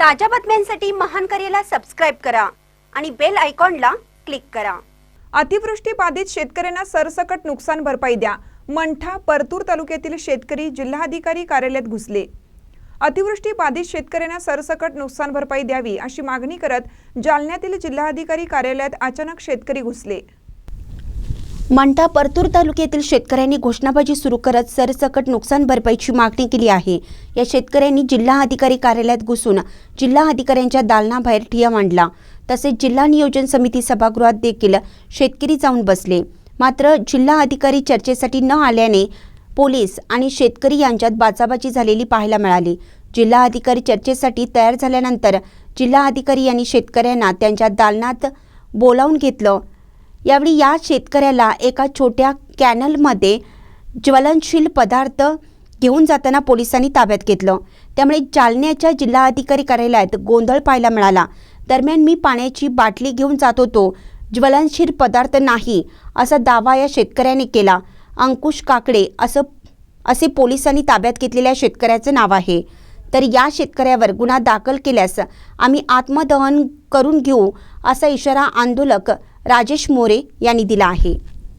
ताज्या बातम्यांसाठी महान करेला सबस्क्राईब करा आणि बेल आयकॉनला क्लिक करा. अतिवृष्टी बाधित शेतकऱ्यांना सरसकट नुकसान भरपाई द्या. मंठा परतूर तालुक्यातील शेतकरी जिल्हाधिकारी कार्यालयात घुसले. अतिवृष्टी बाधित शेतकऱ्यांना सरसकट नुकसान भरपाई द्यावी अशी मागणी करत जालन्यातील जिल्हाधिकारी कार्यालयात अचानक शेतकरी घुसले. मंठा परतूर तालुक्यातील शेतकऱ्यांनी घोषणाबाजी सुरू करत सरसकट नुकसान भरपाईची मागणी केली आहे. या शेतकऱ्यांनी जिल्हा अधिकारी कार्यालयात घुसून जिल्हा अधिकाऱ्यांच्या दालनाबाहेर ठिया मांडला. तसेच जिल्हा नियोजन समिती सभागृहात देखील शेतकरी जाऊन बसले. मात्र जिल्हा अधिकारी चर्चेसाठी न आल्याने पोलीस आणि शेतकरी यांच्यात बाचाबाची झालेली पाहायला मिळाली. जिल्हा अधिकारी चर्चेसाठी तयार झाल्यानंतर जिल्हा अधिकारी यांनी शेतकऱ्यांना त्यांच्या दालनात बोलावून घेतलं. यावेळी या शेतकऱ्याला एका छोट्या कॅनलमध्ये ज्वलनशील पदार्थ घेऊन जाताना पोलिसांनी ताब्यात घेतलं. त्यामुळे जालन्याच्या जिल्हा अधिकारी कार्यालयात गोंधळ पाहायला मिळाला. दरम्यान मी पाण्याची बाटली घेऊन जात होतो. ज्वलनशील पदार्थ नाही असा दावा या शेतकऱ्याने केला. अंकुश काकडे असं असे पोलिसांनी ताब्यात घेतलेल्या शेतकऱ्याचं नाव आहे. तर या शेतकऱ्यावर गुन्हा दाखल केल्यास आम्ही आत्मदहन करून घेऊ असा इशारा आंदोलक राजेश मोरे यांनी दिला आहे.